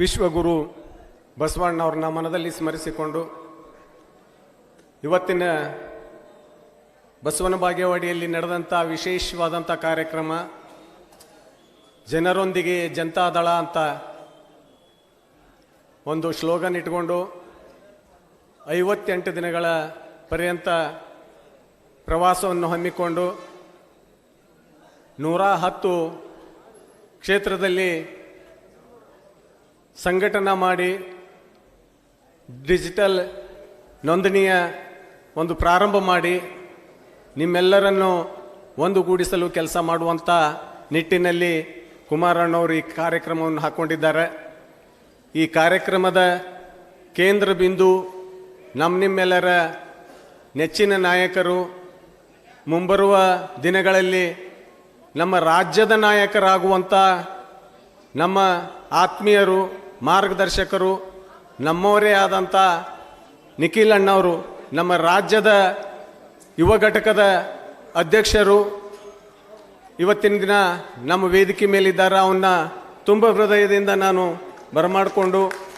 ವಿಶ್ವಗುರು ಬಸವಣ್ಣವ್ರನ್ನ ಮನದಲ್ಲಿ ಸ್ಮರಿಸಿಕೊಂಡು ಇವತ್ತಿನ ಬಸವನ ಬಾಗೇವಾಡಿಯಲ್ಲಿ ನಡೆದಂಥ ವಿಶೇಷವಾದಂಥ ಕಾರ್ಯಕ್ರಮ ಜನರೊಂದಿಗೆ ಜನತಾದಳ ಅಂತ ಒಂದು ಸ್ಲೋಗನ್ ಇಟ್ಕೊಂಡು ಐವತ್ತೆಂಟು ದಿನಗಳ ಪರ್ಯಂತ ಪ್ರವಾಸವನ್ನು ಹಮ್ಮಿಕೊಂಡು ನೂರ ಹತ್ತು ಕ್ಷೇತ್ರದಲ್ಲಿ ಸಂಘಟನಾ ಮಾಡಿ ಡಿಜಿಟಲ್ ನೋಂದಣಿಯ ಒಂದು ಪ್ರಾರಂಭ ಮಾಡಿ ನಿಮ್ಮೆಲ್ಲರನ್ನು ಒಂದುಗೂಡಿಸಲು ಕೆಲಸ ಮಾಡುವಂಥ ನಿಟ್ಟಿನಲ್ಲಿ ಕುಮಾರಣ್ಣವರು ಈ ಕಾರ್ಯಕ್ರಮವನ್ನು ಹಾಕ್ಕೊಂಡಿದ್ದಾರೆ ಈ ಕಾರ್ಯಕ್ರಮದ ಕೇಂದ್ರ ಬಿಂದು ನಮ್ಮ ನಿಮ್ಮೆಲ್ಲರ ನೆಚ್ಚಿನ ನಾಯಕರು. ಮುಂಬರುವ ದಿನಗಳಲ್ಲಿ ನಮ್ಮ ರಾಜ್ಯದ ನಾಯಕರಾಗುವಂಥ ನಮ್ಮ ಆತ್ಮೀಯರು, ಮಾರ್ಗದರ್ಶಕರು, ನಮ್ಮವರೇ ಆದಂಥ ನಿಖಿಲ್ ಅಣ್ಣವರು, ನಮ್ಮ ರಾಜ್ಯದ ಯುವ ಘಟಕದ ಅಧ್ಯಕ್ಷರು, ಇವತ್ತಿನ ದಿನ ನಮ್ಮ ವೇದಿಕೆ ಮೇಲಿದ್ದಾರೆ. ಅವನ್ನ ತುಂಬ ಹೃದಯದಿಂದ ನಾನು ಬರಮಾಡಿಕೊಂಡು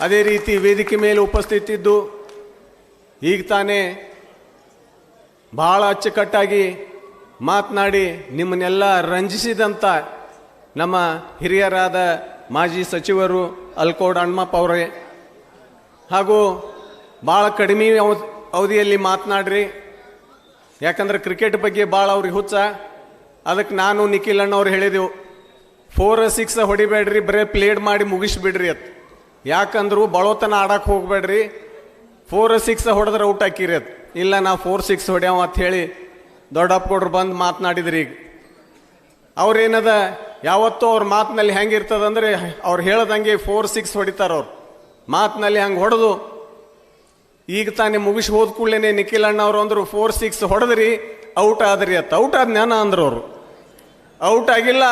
ಅದೇ ರೀತಿ ವೇದಿಕೆ ಮೇಲೆ ಉಪಸ್ಥಿತಿದ್ದು ಈಗ ತಾನೇ ಭಾಳ ಅಚ್ಚುಕಟ್ಟಾಗಿ ಮಾತನಾಡಿ ನಿಮ್ಮನ್ನೆಲ್ಲ ರಂಜಿಸಿದಂಥ ನಮ್ಮ ಹಿರಿಯರಾದ ಮಾಜಿ ಸಚಿವರು ಅಲ್ಕೋಡ್ ಅಣ್ಣಪ್ಪ ಅವರೇ. ಹಾಗೂ ಭಾಳ ಕಡಿಮೆ ಅವ- ಅವಧಿಯಲ್ಲಿ ಮಾತನಾಡ್ರಿ. ಯಾಕಂದ್ರೆ ಕ್ರಿಕೆಟ್ ಬಗ್ಗೆ ಭಾಳ ಅವ್ರಿಗೆ ಹುಚ್ಚ. ಅದಕ್ಕೆ ನಾನು ನಿಖಿಲ್ ಅಣ್ಣವ್ರು ಹೇಳಿದೆವು ಫೋರ್ ಸಿಕ್ಸ್ ಹೊಡಿಬೇಡ್ರಿ, ಬರೀ ಪ್ಲೇಡ್ ಮಾಡಿ ಮುಗಿಸ್ಬಿಡ್ರಿ ಅತ್. ಯಾಕಂದ್ರೂ ಬಳೋತನ ಆಡಕ್ಕೆ ಹೋಗ್ಬೇಡ್ರಿ. ಫೋರ್ ಸಿಕ್ಸ್ ಹೊಡೆದ್ರೆ ಔಟ್ ಹಾಕಿರಿ ಅತ್. ಇಲ್ಲ, ನಾ ಫೋರ್ ಸಿಕ್ಸ್ ಹೊಡ್ಯಾವ ಅಂತ ಹೇಳಿ ದೊಡ್ಡಪ್ಪ ಕೊಡ್ರು ಬಂದು ಮಾತನಾಡಿದ್ರಿ ಈಗ. ಅವ್ರೇನದ ಯಾವತ್ತೂ ಅವ್ರ ಮಾತಿನಲ್ಲಿ ಹೆಂಗಿರ್ತದಂದ್ರೆ ಅವ್ರು ಹೇಳ್ದಂಗೆ ಫೋರ್ ಸಿಕ್ಸ್ ಹೊಡಿತಾರ ಅವ್ರು. ಮಾತಿನಲ್ಲಿ ಹಂಗೆ ಹೊಡೆದು. ಈಗ ತಾನೇ ಮುಗಿಸಿ ಹೋದ ಕೂಡಲೇ ನಿಖಿಲ್ ಅಣ್ಣ ಅವರು ಅಂದರು ಫೋರ್ ಸಿಕ್ಸ್ ಹೊಡೆದ್ರಿ ಔಟ್ ಆದ್ರಿ ಅತ್ತ ಔಟ್ ಆದ ಜ್ಞಾನ ಅಂದ್ರು ಅವರು. ಔಟ್ ಆಗಿಲ್ಲ.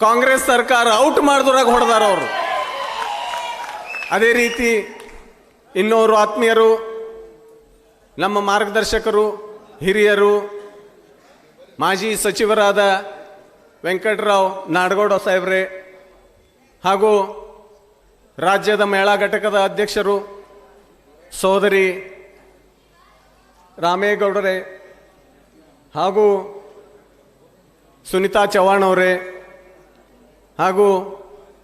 ಕಾಂಗ್ರೆಸ್ ಸರ್ಕಾರ ಔಟ್ ಮಾಡಿದ್ರಾಗ ಹೊಡೆದಾರ ಅವರು. ಅದೇ ರೀತಿ ಇನ್ನೋರು ಆತ್ಮೀಯರು, ನಮ್ಮ ಮಾರ್ಗದರ್ಶಕರು, ಹಿರಿಯರು, ಮಾಜಿ ಸಚಿವರಾದ ವೆಂಕಟರಾವ್ ನಾಡಗೌಡ ಸಾಹೇಬ್ರೆ ಹಾಗೂ ರಾಜ್ಯದ ಮೇಳಾ ಘಟಕದ ಅಧ್ಯಕ್ಷರು ಸೋದರಿ ರಾಮೇಗೌಡರೇ ಹಾಗೂ ಸುನಿತಾ ಚವ್ಹಾಣ್ ಅವರೇ ಹಾಗೂ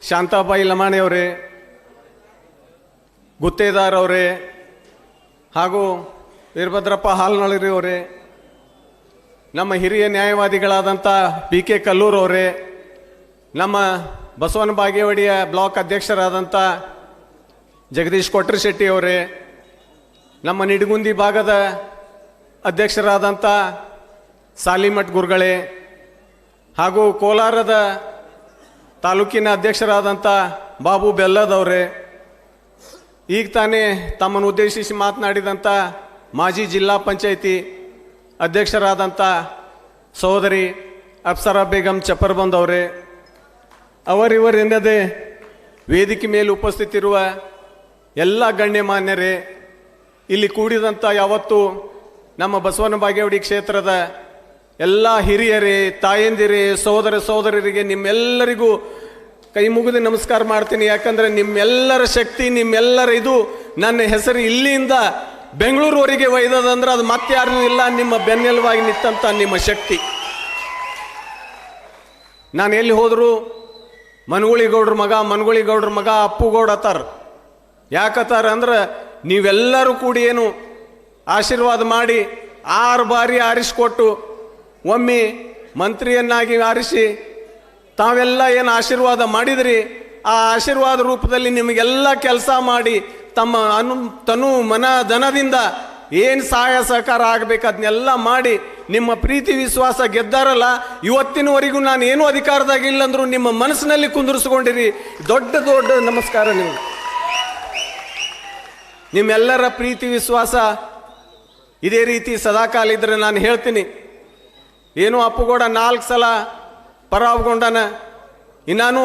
ಶಾಂತಾಬಾಯಿ ಲಮಾಣಿ ಅವರೇ, ಗುತ್ತೇದಾರ್ ಅವರೇ ಹಾಗೂ ವೀರಭದ್ರಪ್ಪ ಹಾಲ್ನಳ್ಳಿ ಅವರೇ ನಮ್ಮ ಹಿರಿಯ ನ್ಯಾಯವಾದಿಗಳಾದಂಥ ಬಿ ಕೆ ಕಲ್ಲೂರ್ ಅವರೇ, ನಮ್ಮ ಬಸವನ ಬಾಗೇವಾಡಿಯ ಬ್ಲಾಕ್ ಅಧ್ಯಕ್ಷರಾದಂಥ ಜಗದೀಶ್ ಕೊಟ್ರ ಶೆಟ್ಟಿ ಅವರೇ, ನಮ್ಮ ನಿಡಗುಂದಿ ಭಾಗದ ಅಧ್ಯಕ್ಷರಾದಂಥ ಸಾಲಿಮಠ್ ಗುರುಗಳೇ, ಹಾಗೂ ಕೋಲಾರದ ತಾಲೂಕಿನ ಅಧ್ಯಕ್ಷರಾದಂಥ ಬಾಬು ಬೆಲ್ಲದವರೇ ಈಗ ತಾನೇ ತಮ್ಮನ್ನು ಉದ್ದೇಶಿಸಿ ಮಾತನಾಡಿದಂಥ ಮಾಜಿ ಜಿಲ್ಲಾ ಪಂಚಾಯಿತಿ ಅಧ್ಯಕ್ಷರಾದಂಥ ಸಹೋದರಿ ಅಪ್ಸರಾ ಬೇಗಂ ಚಪ್ಪರ್ ಅವರೇ ಅವರಿವರೆನ್ನದೇ ವೇದಿಕೆ ಮೇಲೆ ಉಪಸ್ಥಿತಿರುವ ಎಲ್ಲ ಗಣ್ಯಮಾನ್ಯರೇ, ಇಲ್ಲಿ ಕೂಡಿದಂಥ ಯಾವತ್ತು ನಮ್ಮ ಬಸವನ ಬಾಗೇವಾಡಿ ಕ್ಷೇತ್ರದ ಎಲ್ಲ ಹಿರಿಯರೇ, ತಾಯಂದಿರೇ, ಸಹೋದರ ಸಹೋದರರಿಗೆ ನಿಮ್ಮೆಲ್ಲರಿಗೂ ಕೈ ಮುಗಿದು ನಮಸ್ಕಾರ ಮಾಡ್ತೀನಿ. ಯಾಕಂದರೆ ನಿಮ್ಮೆಲ್ಲರ ಶಕ್ತಿ, ನಿಮ್ಮೆಲ್ಲರ ಇದು ನನ್ನ ಹೆಸರು ಇಲ್ಲಿಂದ ಬೆಂಗಳೂರುವರೆಗೆ ಒಯ್ದದಂದ್ರೆ ಅದು ಮತ್ತಾರೂ ಇಲ್ಲ, ನಿಮ್ಮ ಬೆನ್ನೆಲುವಾಗಿ ನಿಂತಂಥ ನಿಮ್ಮ ಶಕ್ತಿ. ನಾನು ಎಲ್ಲಿ ಹೋದರು ಮನಗುಳಿಗೌಡ್ರ ಮಗ ಮನಗುಳಿಗೌಡ್ರ ಮಗ ಅಪ್ಪುಗೌಡ ಅತ್ತಾರ ಯಾಕತ್ತಾರ ಅಂದ್ರೆ ನೀವೆಲ್ಲರೂ ಕೂಡಿ ಏನು ಆಶೀರ್ವಾದ ಮಾಡಿ ಆರು ಬಾರಿ ಆರಿಸಿಕೊಟ್ಟು ಒಮ್ಮೆ ಮಂತ್ರಿಯನ್ನಾಗಿ ಆರಿಸಿ ತಾವೆಲ್ಲ ಏನು ಆಶೀರ್ವಾದ ಮಾಡಿದ್ರಿ, ಆ ಆಶೀರ್ವಾದ ರೂಪದಲ್ಲಿ ನಿಮಗೆಲ್ಲ ಕೆಲಸ ಮಾಡಿ ತಮ್ಮ ಅನು ತನು ಮನ ಧನದಿಂದ ಏನು ಸಹಾಯ ಸಹಕಾರ ಆಗಬೇಕು ಅದನ್ನೆಲ್ಲ ಮಾಡಿ ನಿಮ್ಮ ಪ್ರೀತಿ ವಿಶ್ವಾಸ ಗೆದ್ದಾರಲ್ಲ, ಇವತ್ತಿನವರೆಗೂ ನಾನು ಏನೂ ಅಧಿಕಾರದಾಗಿಲ್ಲಂದ್ರೂ ನಿಮ್ಮ ಮನಸ್ಸಿನಲ್ಲಿ ಕುಂದಿರಿಸ್ಕೊಂಡಿರಿ. ದೊಡ್ಡ ದೊಡ್ಡ ನಮಸ್ಕಾರ ನೀವು ನಿಮ್ಮೆಲ್ಲರ ಪ್ರೀತಿ ವಿಶ್ವಾಸ ಇದೇ ರೀತಿ ಸದಾಕಾಲ ಇದ್ರೆ ನಾನು ಹೇಳ್ತೀನಿ. ಏನೋ ಅಪ್ಪುಗೌಡ ನಾಲ್ಕು ಸಲ ಪರಾವಗೊಂಡನ ಇನ್ನಾನು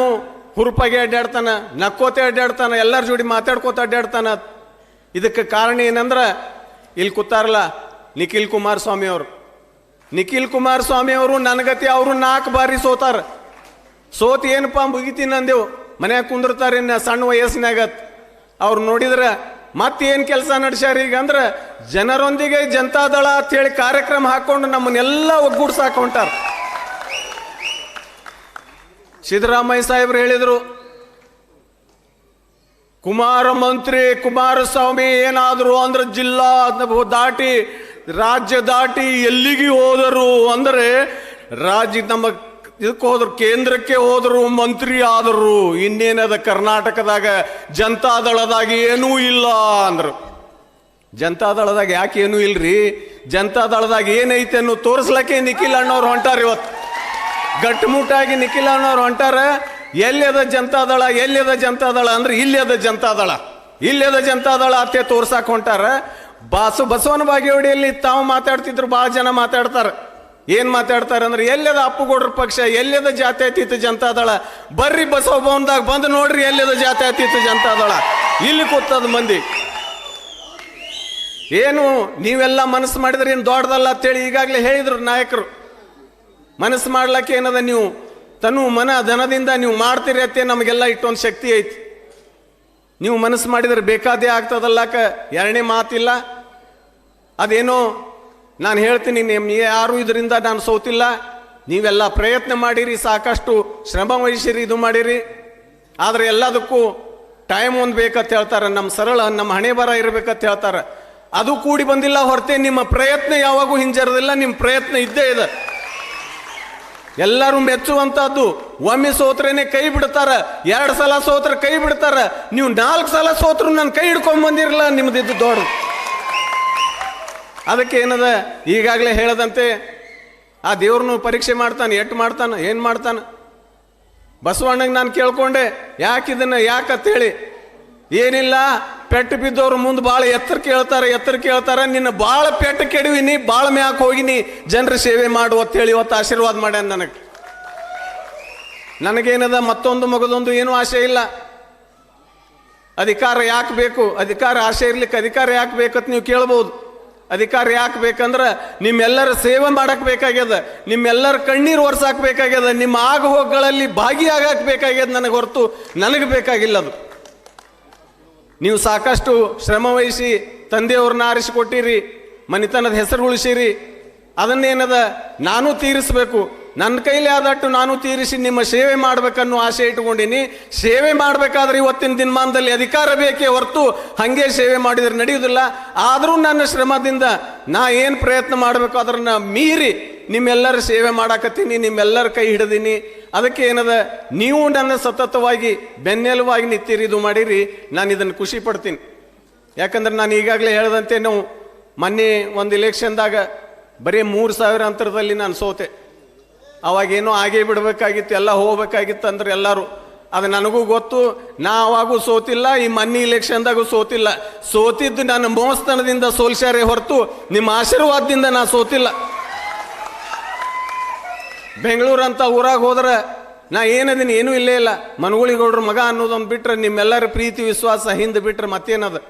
ಹುರುಪಾಗಿ ಅಡ್ಡಾಡ್ತಾನೆ, ನಕ್ಕೋತೆ ಅಡ್ಡಾಡ್ತಾನೆ, ಎಲ್ಲರ ಜೋಡಿ ಮಾತಾಡ್ಕೋತ ಅಡ್ಡಾಡ್ತಾನ. ಇದಕ್ಕೆ ಕಾರಣ ಏನಂದ್ರೆ, ಇಲ್ಲಿ ಕೂತಾರಲ್ಲ, ನಿಖಿಲ್ ಕುಮಾರಸ್ವಾಮಿ ಅವರು. ನಿಖಿಲ್ ಕುಮಾರಸ್ವಾಮಿ ಅವರು ನನಗತಿ ಅವರು ನಾಲ್ಕು ಬಾರಿ ಸೋತಾರ. ಸೋತ್ ಏನಪ್ಪ ಮುಗಿತೀನಿ ಅಂದೆವು. ಮನ್ಯಾಗ ಕುಂದಿರ್ತಾರೆ ಇನ್ನ ಸಣ್ಣ ವಯಸ್ಸಿನಾಗ ಅವ್ರು ನೋಡಿದ್ರೆ ಮತ್ತೇನು ಕೆಲಸ ನಡೆಸ್ಯಾರ ಈಗ ಅಂದ್ರೆ, ಜನರೊಂದಿಗೆ ಜನತಾದಳ ಅಂತ ಹೇಳಿ ಕಾರ್ಯಕ್ರಮ ಹಾಕೊಂಡು ನಮ್ಮನ್ನೆಲ್ಲ ಒಗ್ಗೂಡ್ಸಾಕ ಹೊಂಟಾರ. ಸಿದ್ದರಾಮಯ್ಯ ಸಾಹೇಬ್ರು ಹೇಳಿದರು, ಕುಮಾರ ಮಂತ್ರಿ ಕುಮಾರಸ್ವಾಮಿ ಏನಾದರೂ ಅಂದ್ರೆ ಜಿಲ್ಲಾ ದಾಟಿ, ರಾಜ್ಯ ದಾಟಿ ಎಲ್ಲಿಗೆ ಹೋದರು ಅಂದರೆ ರಾಜ್ಯ ನಮ್ಮ ಇದಕ್ಕೆ ಹೋದ್ರು, ಕೇಂದ್ರಕ್ಕೆ ಹೋದರು, ಮಂತ್ರಿ ಆದರು. ಇನ್ನೇನದ ಕರ್ನಾಟಕದಾಗ? ಜನತಾದಳದಾಗ ಏನೂ ಇಲ್ಲ ಅಂದರು. ಜನತಾದಳದಾಗ ಯಾಕೆ ಏನೂ ಇಲ್ರಿ? ಜನತಾದಳದಾಗ ಏನೈತೆ ಅನ್ನೋ ತೋರಿಸ್ಲಕ್ಕೆ ನಿಖಿಲ್ ಅಣ್ಣವ್ರು ಹೊಂಟಾರ ಇವತ್ತು. ಗಟ್ಟುಮುಟ್ಟಾಗಿ ನಿಖಿಲ್ ಅನ್ನೋರು ಹೊಂಟಾರ ಎಲ್ಲಿಯದ ಜನತಾದಳ ಎಲ್ಲಿಯದ ಜನತಾದಳ ಅಂದ್ರೆ ಇಲ್ಲಿಯದ ಜನತಾದಳ ಇಲ್ಲಿಯದ ಜನತಾದಳ ಅತ್ತೆ ತೋರ್ಸಾಕ್ ಹೊಂಟಾರ. ಬಾಸು ಬಸವನ ಬಾಗೇವಾಡಿಯಲ್ಲಿ ತಾವು ಮಾತಾಡ್ತಿದ್ರು ಭಾಳ ಜನ ಮಾತಾಡ್ತಾರೆ. ಏನ್ ಮಾತಾಡ್ತಾರೆ ಅಂದ್ರೆ ಎಲ್ಲದ ಅಪ್ಪುಗೌಡ್ರ ಪಕ್ಷ ಎಲ್ಲದ ಜಾತ್ಯತೀತ ಜನತಾದಳ ಬರ್ರಿ ಬಸವ ಭವನದಾಗ ಬಂದು ನೋಡ್ರಿ ಜಾತಿ ಜಾತ್ಯತೀತ ಜನತಾದಳ ಇಲ್ಲಿ ಕೂತದ ಮಂದಿ. ಏನು, ನೀವೆಲ್ಲ ಮನಸ್ಸು ಮಾಡಿದ್ರೆ ಏನು ದೊಡ್ಡದಲ್ಲ ಅಂತೇಳಿ ಈಗಾಗಲೇ ಹೇಳಿದ್ರು ನಾಯಕರು. ಮನಸ್ಸು ಮಾಡ್ಲಕ್ಕೆ ಏನದ ನೀವು? ತನು ಮನ ಧನದಿಂದ ನೀವು ಮಾಡ್ತೀರಿ ಅತ್ತೆ, ನಮಗೆಲ್ಲ ಇಟ್ಟೊಂದು ಶಕ್ತಿ ಐತಿ. ನೀವು ಮನಸ್ಸು ಮಾಡಿದರೆ ಬೇಕಾದೇ ಆಗ್ತದಲ್ಲಕ ಎರಡನೇ ಮಾತಿಲ್ಲ. ಅದೇನೋ, ನಾನು ಹೇಳ್ತೀನಿ ನಿಮ್ಮ ಯಾರು ಇದರಿಂದ ನಾನು ಸೋತಿಲ್ಲ. ನೀವೆಲ್ಲ ಪ್ರಯತ್ನ ಮಾಡಿರಿ, ಸಾಕಷ್ಟು ಶ್ರಮ ವಹಿಸಿರಿ, ಇದು ಮಾಡಿರಿ. ಆದರೆ ಎಲ್ಲದಕ್ಕೂ ಟೈಮ್ ಒಂದು ಬೇಕಂತ ಹೇಳ್ತಾರೆ. ನಮ್ಮ ಸರಳ ನಮ್ಮ ಹಣೆ ಬರ ಇರಬೇಕಂತ ಹೇಳ್ತಾರೆ. ಅದು ಕೂಡಿ ಬಂದಿಲ್ಲ ಹೊರತೆ, ನಿಮ್ಮ ಪ್ರಯತ್ನ ಯಾವಾಗೂ ಹಿಂಜರದಿಲ್ಲ ನಿಮ್ಮ ಪ್ರಯತ್ನ ಇದ್ದೇ ಇದೆ. ಎಲ್ಲರೂ ಮೆಚ್ಚುವಂಥದ್ದು ಒಮ್ಮೆ ಸೋತ್ರೇನೆ ಕೈ ಬಿಡ್ತಾರ, ಎರಡು ಸಲ ಸೋತ್ರ ಕೈ ಬಿಡ್ತಾರ, ನೀವು ನಾಲ್ಕು ಸಲ ಸೋತ್ರು ನನ್ನ ಕೈ ಹಿಡ್ಕೊಂಡ್ ಬಂದಿರಲ್ಲ ನಿಮ್ದಿದ್ದು ದೊಡ್ಡ ಅದಕ್ಕೆ ಏನದ? ಈಗಾಗಲೇ ಹೇಳದಂತೆ, ಆ ದೇವ್ರನ್ನು ಪರೀಕ್ಷೆ ಮಾಡ್ತಾನೆ ಎಟ್ಟು ಮಾಡ್ತಾನೆ, ಏನು ಮಾಡ್ತಾನೆ? ಬಸವಣ್ಣಗೆ ನಾನು ಕೇಳ್ಕೊಂಡೆ ಯಾಕಿದನ್ನು ಇದನ್ನ ಯಾಕಂತೇಳಿ ಏನಿಲ್ಲ, ಪೆಟ್ಟು ಬಿದ್ದವ್ರ ಮುಂದೆ ಭಾಳ ಎತ್ತರ ಕೇಳ್ತಾರೆ ಎತ್ತರ ಕೇಳ್ತಾರೆ. ನಿನ್ನ ಭಾಳ ಪೆಟ್ಟು ಕೆಡವಿನಿ ಭಾಳ ಮ್ಯಾಕ್ ಹೋಗಿನಿ ಜನರ ಸೇವೆ ಮಾಡು ಅಂತೇಳಿ ಇವತ್ತು ಆಶೀರ್ವಾದ ಮಾಡ್ಯಾನ ನನಗೆ. ನನಗೇನದ, ಮತ್ತೊಂದು ಮಗದೊಂದು ಏನೂ ಆಸೆ ಇಲ್ಲ. ಅಧಿಕಾರ ಯಾಕೆ ಬೇಕು? ಅಧಿಕಾರ ಆಸೆ ಇರ್ಲಿಕ್ಕೆ ಅಧಿಕಾರ ಯಾಕೆ ಬೇಕಂತ ನೀವು ಕೇಳ್ಬೋದು. ಅಧಿಕಾರ ಯಾಕೆ ಬೇಕಂದ್ರೆ ನಿಮ್ಮೆಲ್ಲರ ಸೇವೆ ಮಾಡಕ್ಕೆ ಬೇಕಾಗ್ಯದ, ನಿಮ್ಮೆಲ್ಲರ ಕಣ್ಣೀರು ಒರ್ಸಾಕ್ ಬೇಕಾಗ್ಯದ, ನಿಮ್ಮ ಆಗ ಹೋಗಗಳಲ್ಲಿ ಭಾಗಿಯಾಗಕ್ಕೆ ಬೇಕಾಗ್ಯದ ನನಗೆ ಹೊರತು, ನನಗೆ ಬೇಕಾಗಿಲ್ಲ ಅದು. ನೀವು ಸಾಕಷ್ಟು ಶ್ರಮ ವಹಿಸಿ ತಂದೆಯವ್ರನ್ನ ಆರಿಸಿಕೊಟ್ಟಿರಿ ಮನೆತನದ ಹೆಸರು ಉಳಿಸಿರಿ ಅದನ್ನೇನದ ನಾನು ತೀರಿಸಬೇಕು. ನನ್ನ ಕೈಲಿ ಆದಟ್ಟು ನಾನು ತೀರಿಸಿ ನಿಮ್ಮ ಸೇವೆ ಮಾಡ್ಬೇಕನ್ನೋ ಆಸೆ ಇಟ್ಟುಕೊಂಡಿನಿ. ಸೇವೆ ಮಾಡಬೇಕಾದ್ರೆ ಇವತ್ತಿನ ದಿನಮಾನದಲ್ಲಿ ಅಧಿಕಾರ ಬೇಕೇ ಹೊರತು ಹಾಗೆ ಸೇವೆ ಮಾಡಿದ್ರೆ ನಡೆಯುವುದಿಲ್ಲ. ಆದರೂ ನನ್ನ ಶ್ರಮದಿಂದ ನಾ ಏನು ಪ್ರಯತ್ನ ಮಾಡಬೇಕು ಅದನ್ನು ಮೀರಿ ನಿಮ್ಮೆಲ್ಲರ ಸೇವೆ ಮಾಡಾಕತ್ತೀನಿ, ನಿಮ್ಮೆಲ್ಲರ ಕೈ ಹಿಡಿದೀನಿ. ಅದಕ್ಕೆ ಏನದ, ನೀವು ನನ್ನ ಸತತವಾಗಿ ಬೆನ್ನೆಲುವಾಗಿ ನಿಂತಿರಿ, ಇದು ಮಾಡಿರಿ. ನಾನು ಇದನ್ನು ಖುಷಿ ಪಡ್ತೀನಿ. ಯಾಕಂದ್ರೆ ನಾನು ಈಗಾಗಲೇ ಹೇಳ್ದಂತೆ ನಾವು ಮೊನ್ನೆ ಒಂದು ಇಲೆಕ್ಷನ್ದಾಗ ಬರೀ ಮೂರು ಸಾವಿರ ಅಂತರದಲ್ಲಿ ನಾನು ಸೋತೆ. ಅವಾಗೇನೋ ಆಗೇ ಬಿಡಬೇಕಾಗಿತ್ತು, ಎಲ್ಲ ಹೋಗ್ಬೇಕಾಗಿತ್ತು ಅಂದ್ರೆ ಎಲ್ಲರೂ. ಅದು ನನಗೂ ಗೊತ್ತು ನಾ ಅವಾಗೂ ಸೋತಿಲ್ಲ, ಈ ಮನ್ನಿ ಇಲೆಕ್ಷನ್ದಾಗೂ ಸೋತಿಲ್ಲ. ಸೋತಿದ್ದು ನನ್ನ ಮೋಸ್ತನದಿಂದ ಸೋಲ್ಸ್ಯಾರೇ ಹೊರತು, ನಿಮ್ಮ ಆಶೀರ್ವಾದದಿಂದ ನಾ ಸೋತಿಲ್ಲ. ಬೆಂಗಳೂರು ಅಂತ ಊರಾಗ ಹೋದ್ರೆ ನಾ ಏನದೀನಿ, ಏನೂ ಇಲ್ಲೇ ಇಲ್ಲ. ಮನಗುಳಿಗೌಡ್ರ ಮಗ ಅನ್ನೋದೊಂದು ಬಿಟ್ರೆ ನಿಮ್ಮೆಲ್ಲರ ಪ್ರೀತಿ, ವಿಶ್ವಾಸ ಹಿಂದೆ ಬಿಟ್ರೆ ಮತ್ತೇನದ?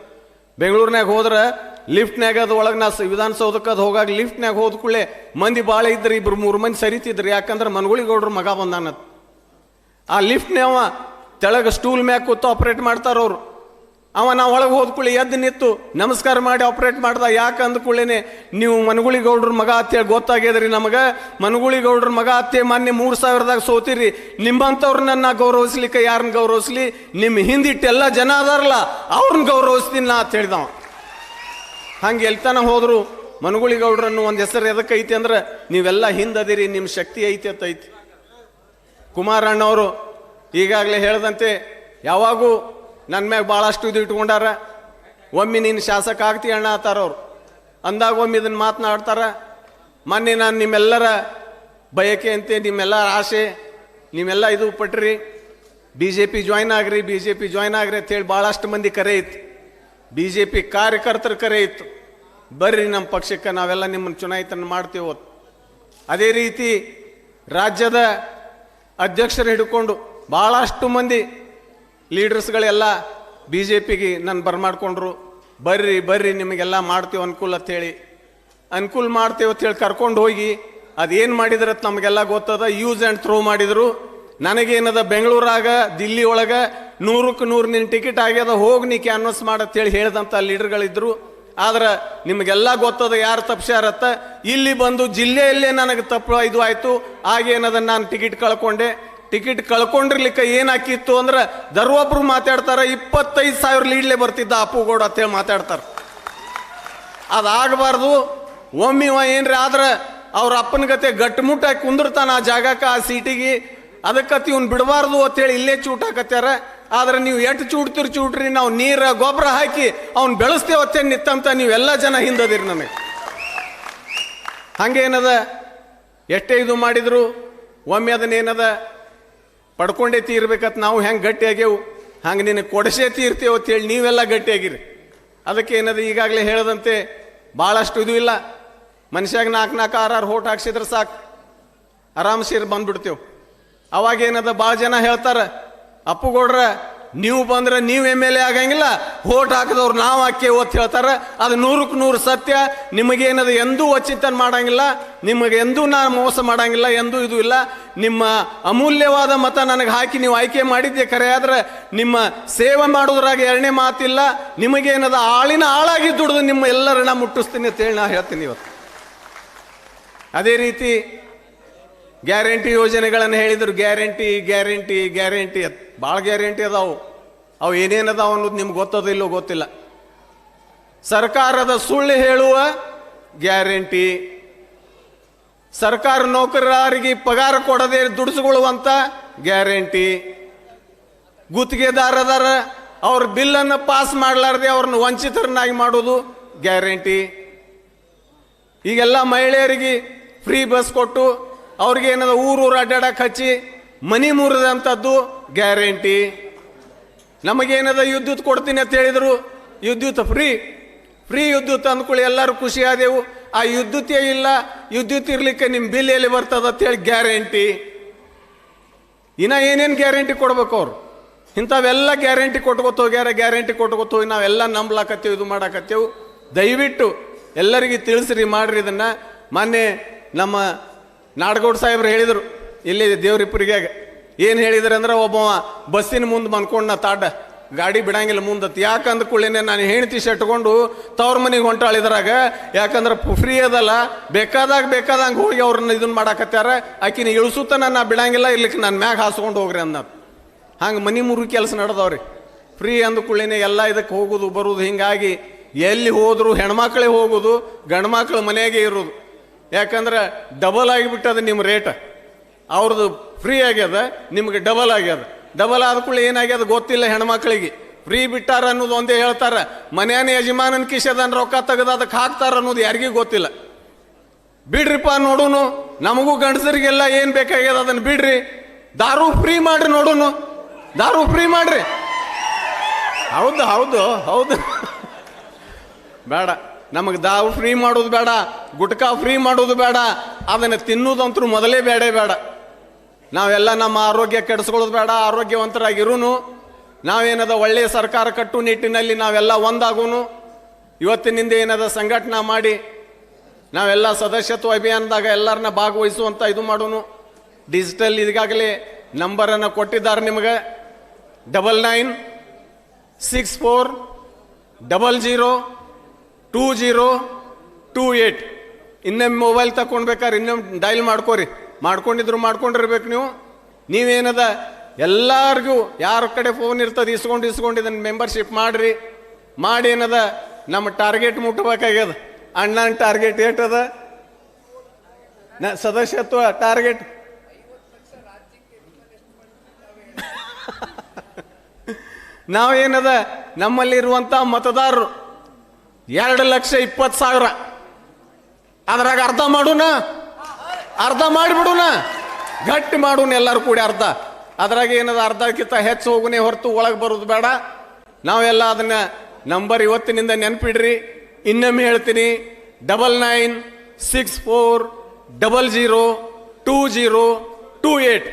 ಬೆಂಗಳೂರಿನಾಗ ಹೋದ್ರೆ ಲಿಫ್ಟ್ನಾಗ ಅದು ಒಳಗೆ ನಾ ವಿಧಾನಸೌಧಕ್ಕೆ ಅದು ಹೋಗಾಗ ಲಿಫ್ಟ್ನಾಗ ಹೋದ ಕೂಡಲೇ ಮಂದಿ ಭಾಳ ಇದ್ರಿ ಇಬ್ರು ಮೂರು ಮಂದಿ ಸರಿತಿದ್ರು. ಯಾಕಂದ್ರೆ ಮನಗುಳಿಗೌಡ್ರ ಮಗ ಬಂದಾನತ್. ಆ ಲಿಫ್ಟ್ನೇವ ತೆಳಗೆ ಸ್ಟೂಲ್ ಮ್ಯಾಗ ಕೂತು ಆಪ್ರೇಟ್ ಮಾಡ್ತಾರ ಅವ್ರು. ಅವ ನಾವು ಒಳಗೆ ಹೋದ ಕೂಡಲೇ ಎದ್ದು ನಿತ್ತು ನಮಸ್ಕಾರ ಮಾಡಿ ಆಪ್ರೇಟ್ ಮಾಡ್ದ. ಯಾಕೆ ಅಂದ ಕೂಡಲೇನೆ, ನೀವು ಮನಗುಳಿಗೌಡ್ರ ಮಗ ಅಂತೇಳಿ ಗೊತ್ತಾಗ್ಯದ್ರಿ ನಮಗೆ. ಮನಗುಳಿಗೌಡ್ರ ಮಗ ಅತ್ತೆ ಮೊನ್ನೆ ಮೂರು ಸಾವಿರದಾಗ ಸೋತಿರಿ. ನಿಮ್ಮಂಥವ್ರನ್ನ ನಾ ಗೌರವಿಸ್ಲಿಕ್ಕೆ ಯಾರನ್ನ ಗೌರವಿಸ್ಲಿ? ನಿಮ್ಮ ಹಿಂದಿಟ್ಟೆಲ್ಲ ಜನ ಅದಾರಲ್ಲ ಅವ್ರನ್ನ ಗೌರವಿಸ್ತೀನಿ ನಾ ಅಂತ ಹೇಳಿದವ. ಹಂಗೆ ಎಲ್ತನ ಹೋದ್ರು. ಮನಗುಳಿಗೌಡ್ರನ್ನು ಒಂದು ಹೆಸರು ಎದಕ್ಕೆ ಐತಿ ಅಂದ್ರೆ, ನೀವೆಲ್ಲ ಹಿಂದದಿರಿ ನಿಮ್ಮ ಶಕ್ತಿ ಐತಿ ಅಂತ ಐತಿ. ಕುಮಾರಣ್ಣವರು ಈಗಾಗಲೇ ಹೇಳ್ದಂತೆ, ಯಾವಾಗೂ ನನ್ನ ಮ್ಯಾಗ ಭಾಳಷ್ಟು ಇದು ಇಟ್ಕೊಂಡಾರ. ಒಮ್ಮೆ ನೀನು ಶಾಸಕ ಆಗ್ತಿ ಅಣ್ಣ ಆತಾರ ಅವ್ರು. ಅಂದಾಗ ಒಮ್ಮೆ ಇದನ್ನು ಮಾತನಾಡ್ತಾರ. ಮೊನ್ನೆ ನಾನು ನಿಮ್ಮೆಲ್ಲರ ಬಯಕೆ ಅಂತೆ, ನಿಮ್ಮೆಲ್ಲರ ಆಸೆ ನೀವೆಲ್ಲ ಇದು ಪಟ್ರಿ. ಬಿ ಜೆ ಪಿ ಜಾಯ್ನ್ ಆಗ್ರಿ ಬಿ ಜೆ ಪಿ ಜಾಯ್ನ್ ಆಗ್ರಿ ಅಂತೇಳಿ ಭಾಳಷ್ಟು ಮಂದಿ ಕರೆ ಇತ್ತು. ಬಿ ಜೆ ಪಿ ಕಾರ್ಯಕರ್ತರ ಕರೆ ಇತ್ತು. ಬರ್ರಿ ನಮ್ಮ ಪಕ್ಷಕ್ಕೆ, ನಾವೆಲ್ಲ ನಿಮ್ಮನ್ನು ಚುನಾಯಿತನ ಮಾಡ್ತೀವಿ ಅದೇ ರೀತಿ ರಾಜ್ಯದ ಅಧ್ಯಕ್ಷರು ಹಿಡ್ಕೊಂಡು ಭಾಳಷ್ಟು ಮಂದಿ ಲೀಡರ್ಸ್ಗಳೆಲ್ಲ ಬಿ ಜೆ ಪಿಗೆ ನನ್ನ ಬರ್ಮಾಡ್ಕೊಂಡ್ರು ಬರ್ರಿ ಬರ್ರಿ, ನಿಮಗೆಲ್ಲ ಮಾಡ್ತೀವಿ ಅನುಕೂಲ ಅಂತೇಳಿ. ಅನುಕೂಲ ಮಾಡ್ತೇವೆ ಅಂತೇಳಿ ಕರ್ಕೊಂಡು ಹೋಗಿ, ಅದೇನು ಮಾಡಿದ್ರೆ ನಮಗೆಲ್ಲ ಗೊತ್ತದ. ಯೂಸ್ ಆ್ಯಂಡ್ ಥ್ರೋ ಮಾಡಿದರು. ನನಗೇನದ ಬೆಂಗಳೂರಾಗ ದಿಲ್ಲಿ ಒಳಗೆ ನೂರಕ್ಕೆ ನೂರು ನಿನ್ನ ಟಿಕೆಟ್ ಆಗ್ಯದ, ಹೋಗಿ ನೀ ಕ್ಯಾನ್ವಸ್ ಮಾಡತ್ತೇಳಿ ಹೇಳಿದಂಥ ಲೀಡರ್ಗಳಿದ್ರು. ಆದ್ರೆ ನಿಮಗೆಲ್ಲ ಗೊತ್ತದ ಯಾರು ತಪ್ಸ್ಯಾರತ್ತ? ಇಲ್ಲಿ ಬಂದು ಜಿಲ್ಲೆಯಲ್ಲೇ ನನಗೆ ತಪ್ಪು ಇದು ಆಯಿತು. ಆಗೇನದ ನಾನು ಟಿಕೆಟ್ ಕಳ್ಕೊಂಡೆ. ಟಿಕೆಟ್ ಕಳ್ಕೊಂಡಿರ್ಲಿಕ್ಕೆ ಏನಾಕಿತ್ತು ಅಂದ್ರೆ ದರ್ವೊಬ್ರು ಮಾತಾಡ್ತಾರ, ಇಪ್ಪತ್ತೈದು ಸಾವಿರ ಲೀಡ್ಲೆ ಬರ್ತಿದ್ದ ಅಪ್ಪುಗೌಡ ಅಂತೇಳಿ ಮಾತಾಡ್ತಾರೆ. ಅದಾಗಬಾರ್ದು. ಒಮ್ಮೆ ಇವ ಏನ್ರಿ ಆದ್ರೆ ಅವ್ರ ಅಪ್ಪನ ಗತೆ ಗಟ್ಟುಮುಟ್ಟಾಗಿ ಕುಂದಿರ್ತಾನೆ ಆ ಜಾಗಕ್ಕೆ, ಆ ಸೀಟಿಗೆ. ಅದಕ್ಕತ್ತಿ ಇವ್ನು ಬಿಡಬಾರ್ದು ಅಂತೇಳಿ ಇಲ್ಲೇ ಚೂಟಾಕತ್ಯಾರ ಆದ್ರೆ ನೀವು ಎಷ್ಟು ಚೂಡ್ತಿರ್ ಚೂಟ್ರಿ ನಾವು ನೀರ, ಗೊಬ್ಬರ ಹಾಕಿ ಅವ್ನು ಬೆಳೆಸ್ತೇವೆ ಅತ್ತೆ ನಿತ್ತಂತ ನೀವೆಲ್ಲ ಜನ ಹಿಂದದಿರಿ ನಮಗೆ. ಹಂಗೇನದ? ಎಷ್ಟೇ ಇದು ಮಾಡಿದ್ರು, ಒಮ್ಮೆ ಅದನ್ನೇನದ? ಪಡ್ಕೊಂಡೇ ತೀರ್ಬೇಕತ್ ನಾವು ಹೆಂಗೆ ಗಟ್ಟಿಯಾಗ್ಯವು? ಹಂಗೆ ನಿನಗೆ ಕೊಡಸೇ ತೀರ್ತೇವೆ ಅಂತೇಳಿ ನೀವೆಲ್ಲ ಗಟ್ಟಿಯಾಗಿರಿ. ಅದಕ್ಕೆ ಏನದು ಈಗಾಗಲೇ ಹೇಳದಂತೆ ಭಾಳಷ್ಟು ಇದು ಇಲ್ಲ. ಮನುಷ್ಯಾಗ ನಾಲ್ಕು ನಾಲ್ಕು ಆರು ಆರು ಹೋಟ್ ಹಾಕ್ಸಿದ್ರೆ ಸಾಕು. ಆರಾಮ್ ಸೇರಿ ಬಂದ್ಬಿಡ್ತೇವೆ. ಅವಾಗ ಏನದ ಭಾಳ ಜನ ಹೇಳ್ತಾರೆ, ಅಪ್ಪುಗೌಡ್ರ ನೀವು ಬಂದ್ರೆ ನೀವು ಎಂ ಎಲ್ ಎ ಆಗಂಗಿಲ್ಲ ಓಟ್ ಹಾಕಿದವ್ರು ನಾವು ಹಾಕಿ ಓತ್ ಹೇಳ್ತಾರೆ. ಅದು ನೂರಕ್ಕೆ ನೂರು ಸತ್ಯ. ನಿಮಗೇನದು ಎಂದೂ ವಚಿತನ್ ಮಾಡಂಗಿಲ್ಲ, ನಿಮಗೆ ಎಂದೂ ನಾನು ಮೋಸ ಮಾಡಂಗಿಲ್ಲ, ಎಂದೂ ಇದು ಇಲ್ಲ. ನಿಮ್ಮ ಅಮೂಲ್ಯವಾದ ಮತ ನನಗೆ ಹಾಕಿ ನೀವು ಆಯ್ಕೆ ಮಾಡಿದ್ದೆ ಕರೆ ಆದ್ರೆ, ನಿಮ್ಮ ಸೇವೆ ಮಾಡೋದ್ರಾಗ ಎರಡನೇ ಮಾತಿಲ್ಲ. ನಿಮಗೇನದ ಆಳಿನ ಆಳಾಗಿ ದುಡಿದು ನಿಮ್ಮ ಎಲ್ಲರನ್ನ ಮುಟ್ಟಿಸ್ತೀನಿ ಅಂತೇಳಿ ನಾ ಹೇಳ್ತೀನಿ ಇವತ್ತು. ಅದೇ ರೀತಿ ಗ್ಯಾರಂಟಿ ಯೋಜನೆಗಳನ್ನು ಹೇಳಿದರು, ಗ್ಯಾರಂಟಿ ಗ್ಯಾರಂಟಿ ಗ್ಯಾರಂಟಿ ಅಂತ. ಭಾಳ ಗ್ಯಾರಂಟಿ ಅದಾವು. ಅವು ಏನೇನದಾವ ಅನ್ನೋದು ನಿಮ್ಗೆ ಗೊತ್ತದಿಲ್ಲೋ ಗೊತ್ತಿಲ್ಲ. ಸರ್ಕಾರದ ಸುಳ್ಳು ಹೇಳುವ ಗ್ಯಾರಂಟಿ. ಸರ್ಕಾರ ನೌಕರರಿಗೆ ಪಗಾರ ಕೊಡದೆ ದುಡಿಸ್ಕೊಳ್ಳುವಂತ ಗ್ಯಾರಂಟಿ. ಗುತ್ತಿಗೆದಾರದಾರ ಅವ್ರ ಬಿಲ್ಲನ್ನು ಪಾಸ್ ಮಾಡಲಾರ್ದೆ ಅವ್ರನ್ನ ವಂಚಿತರನ್ನಾಗಿ ಮಾಡೋದು ಗ್ಯಾರಂಟಿ. ಈಗೆಲ್ಲ ಮಹಿಳೆಯರಿಗೆ ಫ್ರೀ ಬಸ್ ಕೊಟ್ಟು ಅವ್ರಿಗೆ ಏನದ ಊರು ಅಡ್ಡಾಡಕ್ಕೆ ಹಚ್ಚಿ ಮನಿ ಮುರಿದಂಥದ್ದು ಗ್ಯಾರಂಟಿ. ನಮಗೇನದ ವಿದ್ಯುತ್ ಕೊಡ್ತೀನಿ ಅಂತ ಹೇಳಿದರು? ವಿದ್ಯುತ್ ಫ್ರೀ. ಫ್ರೀ ವಿದ್ಯುತ್ ಅಂದ್ಕೊಳ್ಳಿ, ಎಲ್ಲರೂ ಖುಷಿ ಆದೆವು. ಆ ವಿದ್ಯುತ್ತೇ ಇಲ್ಲ. ವಿದ್ಯುತ್ ಇರಲಿಕ್ಕೆ ನಿಮ್ಮ ಬಿಲ್ ಎಲ್ಲಿ ಬರ್ತದ ಅಂತೇಳಿ ಗ್ಯಾರಂಟಿ. ಇನ್ನ ಏನೇನು ಗ್ಯಾರಂಟಿ ಕೊಡ್ಬೇಕು ಅವ್ರು? ಇಂಥವೆಲ್ಲ ಗ್ಯಾರಂಟಿ ಕೊಟ್ಕೊತ ಹೋಗ್ಯಾರ, ಗ್ಯಾರಂಟಿ ಕೊಟ್ಕೊತ ಹೋಗಿ ನಾವೆಲ್ಲ ನಂಬ್ಲಾಕತ್ತೇವೆ, ಇದು ಮಾಡಾಕತ್ತೇವು. ದಯವಿಟ್ಟು ಎಲ್ಲರಿಗೆ ತಿಳಿಸ್ರಿ, ಮಾಡ್ರಿ ಇದನ್ನು. ಮೊನ್ನೆ ನಮ್ಮ ನಾಡಗೌಡ ಸಾಹೇಬ್ರು ಹೇಳಿದರು, ಇಲ್ಲಿ ದೇವ್ರಿಪ್ಪರಿಗೆ ಏನು ಹೇಳಿದ್ರು ಅಂದ್ರೆ ಒಬ್ಬ ಬಸ್ಸಿನ ಮುಂದೆ ನಾ ತಾಡ, ಗಾಡಿ ಬಿಡಂಗಿಲ್ಲ ಮುಂದತ್. ಯಾಕಂದ ಕೂಡಲೇ ನಾನು ಹೆಣ್ತಿ ಸೆಟ್ಕೊಂಡು ತವ್ರ ಮನೆಗೆ ಹೊಂಟಾಳಿದ್ರಾಗ, ಯಾಕಂದ್ರೆ ಫ್ರೀ ಅದಲ್ಲ, ಬೇಕಾದಾಗ ಬೇಕಾದಂಗೆ ಹೋಗಿ ಅವ್ರನ್ನ ಇದನ್ನ ಮಾಡಾಕತ್ಯಾರ. ಆಕಿನ ಇಳಿಸುತ್ತ ನಾನು ಬಿಡಂಗಿಲ್ಲ ಇಲ್ಲಿಕ್ಕೆ ನಾನು ಮ್ಯಾಗ ಹಾಸ್ಕೊಂಡು ಹೋಗ್ರಿ ಅಂದ ಹಂಗೆ ಮನಿ ಮುರು ಕೆಲಸ ನಡೆದವ್ರಿ. ಫ್ರೀ ಅಂದ ಕೂಡಲೇ ಎಲ್ಲ ಇದಕ್ಕೆ ಹೋಗೋದು, ಬರೋದು, ಹಿಂಗಾಗಿ ಎಲ್ಲಿ ಹೋದರೂ ಹೆಣ್ಮಕ್ಳೆ ಹೋಗೋದು ಗಂಡು ಮಕ್ಳು ಮನೆಯಾಗೆ ಇರೋದು. ಯಾಕಂದ್ರೆ ಡಬಲ್ ಆಗಿಬಿಟ್ಟದ ನಿಮ್ಮ ರೇಟ್ ಅವ್ರದ್ದು ಫ್ರೀ ಆಗ್ಯದ ನಿಮ್ಗೆ ಡಬಲ್ ಆಗ್ಯದ. ಡಬಲ್ ಆದ ಕೂಡ ಏನಾಗ್ಯದ ಗೊತ್ತಿಲ್ಲ ಹೆಣ್ಮಕ್ಳಿಗೆ. ಫ್ರೀ ಬಿಟ್ಟಾರ ಅನ್ನೋದು ಒಂದೇ ಹೇಳ್ತಾರ. ಮನೆಯನ್ನ ಯಜಮಾನನ ಕಿಶದನ್ ರೊಕ್ಕ ತೆಗೆದ ಅದಕ್ಕೆ ಹಾಕ್ತಾರ ಅನ್ನೋದು ಯಾರಿಗೂ ಗೊತ್ತಿಲ್ಲ. ಬಿಡ್ರಿಪ್ಪ ನೋಡುನು ನಮಗೂ ಗಂಡಸರಿಗೆಲ್ಲ ಏನು ಬೇಕಾಗ್ಯದ ಅದನ್ನ ಬಿಡ್ರಿ. ದಾರು ಫ್ರೀ ಮಾಡ್ರಿ ನೋಡುನು. ದಾರು ಫ್ರೀ ಮಾಡ್ರಿ. ಹೌದು ಹೌದು ಹೌದು. ಬೇಡ ನಮಗೆ ದಾವು ಫ್ರೀ ಮಾಡೋದು ಬೇಡ ಗುಟ್ಕಾ ಫ್ರೀ ಮಾಡೋದು ಬೇಡ ಅದನ್ನು ತಿನ್ನೋದಂತರೂ ಮೊದಲೇ ಬೇಡೇ ಬೇಡ. ನಾವೆಲ್ಲ ನಮ್ಮ ಆರೋಗ್ಯ ಕೆಡಿಸ್ಕೊಳ್ಳೋದು ಬೇಡ, ಆರೋಗ್ಯವಂತರಾಗಿರುನು. ನಾವೇನದ ಒಳ್ಳೆಯ ಸರ್ಕಾರ ಕಟ್ಟು ನಿಟ್ಟಿನಲ್ಲಿ ನಾವೆಲ್ಲ ಒಂದಾಗೋನು. ಇವತ್ತಿನಿಂದ ಏನದ ಸಂಘಟನೆ ಮಾಡಿ, ನಾವೆಲ್ಲ ಸದಸ್ಯತ್ವ ಅಭಿಯಾನದಾಗ ಎಲ್ಲರನ್ನ ಭಾಗವಹಿಸುವಂಥ ಇದು ಮಾಡೋನು. ಡಿಜಿಟಲ್ ಈಗಾಗಲೇ ನಂಬರನ್ನು ಕೊಟ್ಟಿದ್ದಾರೆ ನಿಮಗೆ. Double nine, six four, double zero, two zero, two eight. ಇನ್ನೊಮ್ಮೆ ಮೊಬೈಲ್ ತಗೊಂಡ್ಬೇಕಾದ್ರೆ ಇನ್ನೊಮ್ಮೆ ಡೈಲ್ ಮಾಡ್ಕೋರಿ. ಮಾಡ್ಕೊಂಡಿದ್ರು ಮಾಡ್ಕೊಂಡಿರ್ಬೇಕು ನೀವು. ನೀವೇನದ? ಎಲ್ಲರಿಗೂ ಯಾರ ಕಡೆ ಫೋನ್ ಇರ್ತದೆ, ಇಸ್ಕೊಂಡು ಇಸ್ಕೊಂಡು ಇದನ್ನು ಮೆಂಬರ್ಶಿಪ್ ಮಾಡಿರಿ. ಮಾಡಿ ಏನದ ನಮ್ಮ ಟಾರ್ಗೆಟ್ ಮುಟ್ಟಬೇಕಾಗ್ಯದ ಅಣ್ಣನ ಟಾರ್ಗೆಟ್ ಏಟದ? ನ, ಸದಸ್ಯತ್ವ ಟಾರ್ಗೆಟ್ ನಾವೇನದ? ನಮ್ಮಲ್ಲಿರುವಂಥ ಮತದಾರರು ಎರಡು ಲಕ್ಷ ಇಪ್ಪತ್ತು ಸಾವಿರ. ಅದ್ರಾಗ ಅರ್ಧ ಮಾಡೋಣ. ಅರ್ಧ ಮಾಡಿಬಿಡೋಣ ಗಟ್ಟಿ ಮಾಡೋಣ ಎಲ್ಲರೂ ಕೂಡಿ ಅರ್ಧ. ಅದ್ರಾಗ ಏನದ ಅರ್ಧಕ್ಕಿಂತ ಹೆಚ್ಚು ಹೋಗುನೆ ಹೊರತು ಒಳಗೆ ಬರೋದು ಬೇಡ. ನಾವೆಲ್ಲ ಅದನ್ನ ನಂಬರ್ ಇವತ್ತಿನಿಂದ ನೆನ್ಪಿಡ್ರಿ. ಇನ್ನೊಮ್ಮೆ ಹೇಳ್ತೀನಿ. Double nine six four double zero two zero two eight.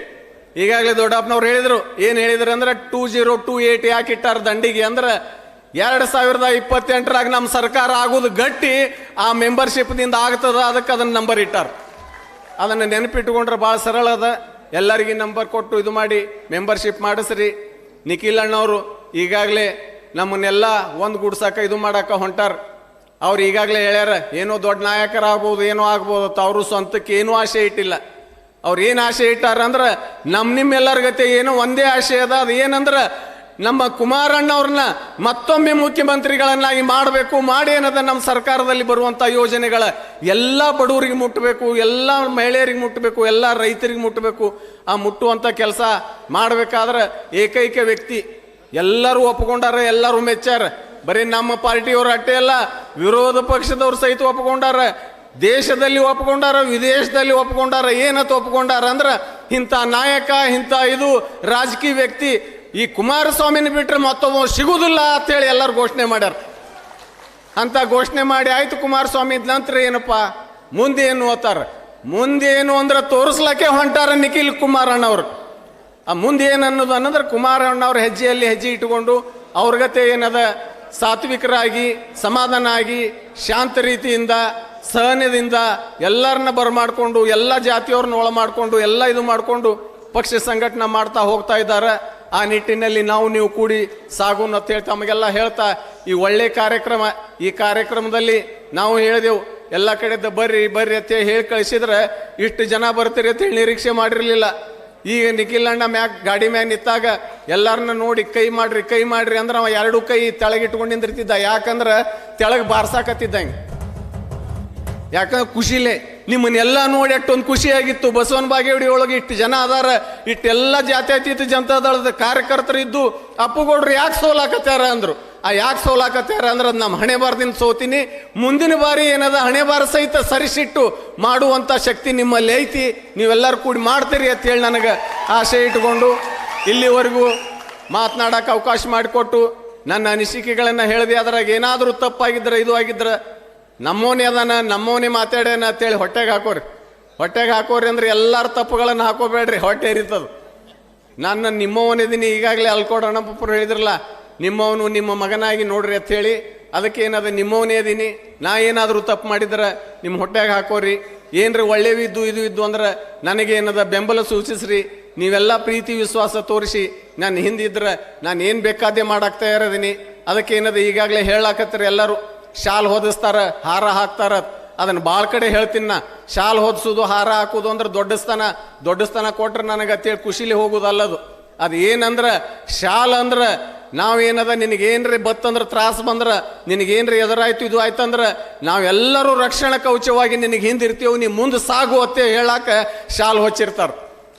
ಈಗಾಗಲೇ ದೊಡ್ಡಪ್ಪನವ್ರು ಹೇಳಿದ್ರು. ಏನು ಹೇಳಿದ್ರು ಅಂದ್ರೆ ಟೂ ಜೀರೋ ಟೂ ಏಟ್ ಯಾಕೆ ಇಟ್ಟಾರ ದಂಡಿಗೆ ಅಂದ್ರೆ ಎರಡು ಸಾವಿರದ ಇಪ್ಪತ್ತೆಂಟರಾಗ ನಮ್ಮ ಸರ್ಕಾರ ಆಗೋದು ಗಟ್ಟಿ ಆ ಮೆಂಬರ್ಶಿಪ್ನಿಂದ ಆಗ್ತದ, ಅದಕ್ಕೆ ಅದನ್ನ ನಂಬರ್ ಇಟ್ಟಾರ. ಅದನ್ನು ನೆನಪಿಟ್ಟುಕೊಂಡ್ರೆ ಭಾಳ ಸರಳ ಅದ. ಎಲ್ಲರಿಗೆ ನಂಬರ್ ಕೊಟ್ಟು ಇದು ಮಾಡಿ ಮೆಂಬರ್ಶಿಪ್ ಮಾಡಿಸ್ರಿ. ನಿಖಿಲ್ ಅಣ್ಣವರು ಈಗಾಗಲೇ ನಮ್ಮನ್ನೆಲ್ಲ ಒಂದು ಗುಡ್ಸಕ್ಕೆ ಇದು ಮಾಡಕ್ಕೆ ಹೊಂಟಾರ. ಅವ್ರು ಈಗಾಗಲೇ ಹೇಳ್ಯಾರ, ಏನೋ ದೊಡ್ಡ ನಾಯಕರಾಗ್ಬೋದು, ಏನೋ ಆಗ್ಬೋದು ಅವರು ಸ್ವಂತಕ್ಕೆ ಏನೂ ಆಸೆ ಇಟ್ಟಿಲ್ಲ. ಅವ್ರು ಏನು ಆಸೆ ಇಟ್ಟಾರ ಅಂದ್ರೆ ನಮ್ಮ ನಿಮ್ಮೆಲ್ಲರ ಗತೆ ಏನೋ ಒಂದೇ ಆಸೆ ಅದ. ಅದು ಏನಂದ್ರೆ ನಮ್ಮ ಕುಮಾರಣ್ಣವ್ರನ್ನ ಮತ್ತೊಮ್ಮೆ ಮುಖ್ಯಮಂತ್ರಿಗಳನ್ನಾಗಿ ಮಾಡಬೇಕು, ಮಾಡಿ ಅನ್ನೋದ ನಮ್ಮ ಸರ್ಕಾರದಲ್ಲಿ ಬರುವಂಥ ಯೋಜನೆಗಳ ಎಲ್ಲ ಬಡವರಿಗೆ ಮುಟ್ಟಬೇಕು, ಎಲ್ಲ ಮಹಿಳೆಯರಿಗೆ ಮುಟ್ಟಬೇಕು, ಎಲ್ಲ ರೈತರಿಗೆ ಮುಟ್ಟಬೇಕು. ಆ ಮುಟ್ಟುವಂಥ ಕೆಲಸ ಮಾಡಬೇಕಾದ್ರೆ ಏಕೈಕ ವ್ಯಕ್ತಿ ಎಲ್ಲರೂ ಒಪ್ಕೊಂಡಾರ, ಎಲ್ಲರೂ ಮೆಚ್ಚಾರ. ಬರೀ ನಮ್ಮ ಪಾರ್ಟಿಯವರು ಅಟ್ಟೆ ಅಲ್ಲ, ವಿರೋಧ ಪಕ್ಷದವ್ರು ಸಹಿತ ಒಪ್ಕೊಂಡಾರ, ದೇಶದಲ್ಲಿ ಒಪ್ಕೊಂಡಾರ, ವಿದೇಶದಲ್ಲಿ ಒಪ್ಕೊಂಡಾರ ಏನತ್ತು ಒಪ್ಕೊಂಡಾರ ಅಂದ್ರೆ ಇಂಥ ನಾಯಕ, ಇಂಥ ಇದು ರಾಜಕೀಯ ವ್ಯಕ್ತಿ ಈ ಕುಮಾರಸ್ವಾಮಿನ ಬಿಟ್ಟರೆ ಮತ್ತೊಬ್ಬ ಸಿಗುವುದಿಲ್ಲ ಅಂತೇಳಿ ಎಲ್ಲರೂ ಘೋಷಣೆ ಮಾಡ್ಯಾರ. ಅಂತ ಘೋಷಣೆ ಮಾಡಿ ಆಯ್ತು ಕುಮಾರಸ್ವಾಮಿ ಇದ್ ನಂತರ ಏನಪ್ಪ? ಮುಂದೆ ಏನು ಓದ್ತಾರ? ಮುಂದೆ ಏನು ಅಂದ್ರೆ ತೋರಿಸ್ಲಕ್ಕೆ ಹೊಂಟಾರ ನಿಖಿಲ್ ಕುಮಾರಣ್ಣವ್ರು. ಆ ಮುಂದೆ ಏನು ಅನ್ನೋದು ಅನ್ನೋದ್ರೆ ಕುಮಾರಣ್ಣವ್ರ ಹೆಜ್ಜೆಯಲ್ಲಿ ಹೆಜ್ಜೆ ಇಟ್ಟುಕೊಂಡು ಅವ್ರ ಗತೆ ಏನದ? ಸಾತ್ವಿಕರಾಗಿ ಸಮಾಧಾನ ಆಗಿ ಶಾಂತ ರೀತಿಯಿಂದ ಸಹನದಿಂದ ಎಲ್ಲರನ್ನ ಬರಮಾಡಿಕೊಂಡು, ಎಲ್ಲ ಜಾತಿಯವ್ರನ್ನ ಒಳ ಮಾಡಿಕೊಂಡು ಎಲ್ಲ ಇದು ಮಾಡಿಕೊಂಡು ಪಕ್ಷ ಸಂಘಟನೆ ಮಾಡ್ತಾ ಹೋಗ್ತಾ ಇದ್ದಾರೆ. ಆ ನಿಟ್ಟಿನಲ್ಲಿ ನಾವು ನೀವು ಕೂಡಿ ಸಾಗೋಣ ಅಂತ ಹೇಳಿ ತಮಗೆಲ್ಲ ಹೇಳ್ತಾ ಈ ಒಳ್ಳೆ ಕಾರ್ಯಕ್ರಮ, ಈ ಕಾರ್ಯಕ್ರಮದಲ್ಲಿ ನಾವು ಹೇಳಿದೆವು, ಎಲ್ಲ ಕಡೆದ ಬರ್ರಿ ಬರ್ರಿ ಅಂತ ಹೇಳಿ ಕಳಿಸಿದ್ರೆ ಇಷ್ಟು ಜನ ಬರ್ತೀರಿ ಅಂತ ಹೇಳಿ ನಿರೀಕ್ಷೆ ಮಾಡಿರಲಿಲ್ಲ. ಈಗ ನಿಖಿಲ್ ಅಣ್ಣ ಮ್ಯಾಗ್ ಗಾಡಿ ಮ್ಯಾಗ ನಿಂತಾಗ ಎಲ್ಲರನ್ನ ನೋಡಿ ಕೈ ಮಾಡ್ರಿ ಕೈ ಮಾಡ್ರಿ ಅಂದ್ರೆ ಅವ ಎರಡು ಕೈ ತೆಳಗಿಟ್ಕೊಂಡು ನಿಂದಿರ್ತಿದ್ದ. ಯಾಕಂದ್ರೆ ತೆಳಗ್ ಬಾರ್ಸಾಕತ್ತಿದ್ದ ಹಿಂಗೆ. ಯಾಕಂದ್ರೆ ಖುಷಿಲೇ? ನಿಮ್ಮನ್ನೆಲ್ಲ ನೋಡಿ ಅಷ್ಟೊಂದು ಖುಷಿಯಾಗಿತ್ತು. ಬಸವನ ಬಾಗೇವಾಡಿ ಒಳಗೆ ಇಷ್ಟು ಜನ ಅದಾರ. ಇಷ್ಟೆಲ್ಲ ಜಾತ್ಯತೀತ ಜನತಾದಳದ ಕಾರ್ಯಕರ್ತರು ಇದ್ದು, ಅಪ್ಪುಗೌಡ್ರು ಯಾಕೆ ಸೋಲಾಕತ್ಯಾರ ಅಂದ್ರು? ಆ ಯಾಕೆ ಸೋಲಾಕತ್ಯಾರ ಅಂದ್ರೆ ಅದು ನಮ್ಮ ಹಣೆ ಬಾರದಿಂದ ಸೋತೀನಿ. ಮುಂದಿನ ಬಾರಿ ಏನದ ಹಣೆ ಬಾರ ಸಹಿತ ಸರಿಸಿಟ್ಟು ಮಾಡುವಂಥ ಶಕ್ತಿ ನಿಮ್ಮಲ್ಲಿ ಐತಿ. ನೀವೆಲ್ಲರೂ ಕೂಡಿ ಮಾಡ್ತೀರಿ ಅಂತ ಹೇಳಿ ನನಗೆ ಆಸೆ ಇಟ್ಕೊಂಡು ಇಲ್ಲಿವರೆಗೂ ಮಾತನಾಡಕ್ಕೆ ಅವಕಾಶ ಮಾಡಿಕೊಟ್ಟು ನನ್ನ ಅನಿಸಿಕೆಗಳನ್ನು ಹೇಳಿದೆ, ಅದ್ರಾಗ ಏನಾದರೂ ತಪ್ಪಾಗಿದ್ದರೆ ಇದು ಆಗಿದ್ರೆ ನಮ್ಮೋನೆ ಅದಾನ ಮಾತಾಡೇನ ಮಾತಾಡ್ಯಾನ ಅಂತೇಳಿ ಹೊಟ್ಟೆಗೆ ಹಾಕೋರಿ. ಹೊಟ್ಟೆಗೆ ಹಾಕೋರಿ ಅಂದ್ರೆ ಎಲ್ಲರ ತಪ್ಪುಗಳನ್ನು ಹಾಕೋಬೇಡ್ರಿ, ಹೊಟ್ಟೆ ನನ್ನ ನಾನು ನಿಮ್ಮವನಿದ್ದೀನಿ ಈಗಾಗಲೇ ಅಲ್ಕೋಡ್ ಅಣ್ಣಪ್ಪರು ಹೇಳಿದ್ರಲ್ಲ, ನಿಮ್ಮವನು ನಿಮ್ಮ ಮಗನಾಗಿ ನೋಡ್ರಿ ಅಂತ ಹೇಳಿ, ಅದಕ್ಕೆ ಏನದ, ನಿಮ್ಮವನೇ ಇದ್ದೀನಿ ನಾ ಏನಾದರೂ ತಪ್ಪು ಮಾಡಿದ್ರೆ ನಿಮ್ಮ ಹೊಟ್ಟೆಗೆ ಹಾಕೋರಿ. ಏನ್ರಿ ಒಳ್ಳೆವಿದ್ದು ಇದ್ದು, ಇದು ಇದ್ದು ಅಂದ್ರೆ ನನಗೇನದ ಬೆಂಬಲ ಸೂಚಿಸ್ರಿ, ನೀವೆಲ್ಲ ಪ್ರೀತಿ, ವಿಶ್ವಾಸ ತೋರಿಸಿ ನಾನು ಹಿಂದಿದ್ರೆ ನಾನು ಏನು ಬೇಕಾದೇ ಮಾಡಾಕ್ತಾ ಇರೋದೀನಿ ಅದಕ್ಕೆ ಏನದ, ಈಗಾಗಲೇ ಹೇಳಾಕತ್ತೀರಿ ಎಲ್ಲರೂ. ಶಾಲ್ ಹೊದಿಸ್ತಾರ, ಹಾರ ಹಾಕ್ತಾರ. ಅದನ್ನ ಭಾಳ ಕಡೆ ಹೇಳ್ತೀನಿ ನಾ. ಶಾಲ್ ಹೊದಿಸೋದು, ಹಾರ ಹಾಕೋದು ಅಂದ್ರೆ ದೊಡ್ಡ ಸ್ಥಾನ ದೊಡ್ಡ ಸ್ಥಾನ ಕೊಟ್ರೆ ನನಗೆ ಅಂತೇಳಿ ಖುಷಿಲಿ ಹೋಗೋದಲ್ಲದು ಅದು. ಏನಂದ್ರೆ, ಶಾಲ್ ಅಂದ್ರೆ ನಾವೇನದ ನಿನಗೇನ್ರಿ ಬತ್ತಂದ್ರೆ ತ್ರಾಸ ಬಂದ್ರೆ, ನಿನಗೇನ್ರಿ ಎದುರಾಯ್ತು, ಇದು ಆಯ್ತಂದ್ರೆ ನಾವೆಲ್ಲರೂ ರಕ್ಷಣಾ ಕವಚವಾಗಿ ನಿನಗೆ ಹಿಂದಿರ್ತೀವಿ ನೀ ಮುಂದೆ ಸಾಗು ಅತ್ತೆ ಹೇಳಾಕ ಶಾಲ್ ಹೊಚ್ಚಿರ್ತಾರ.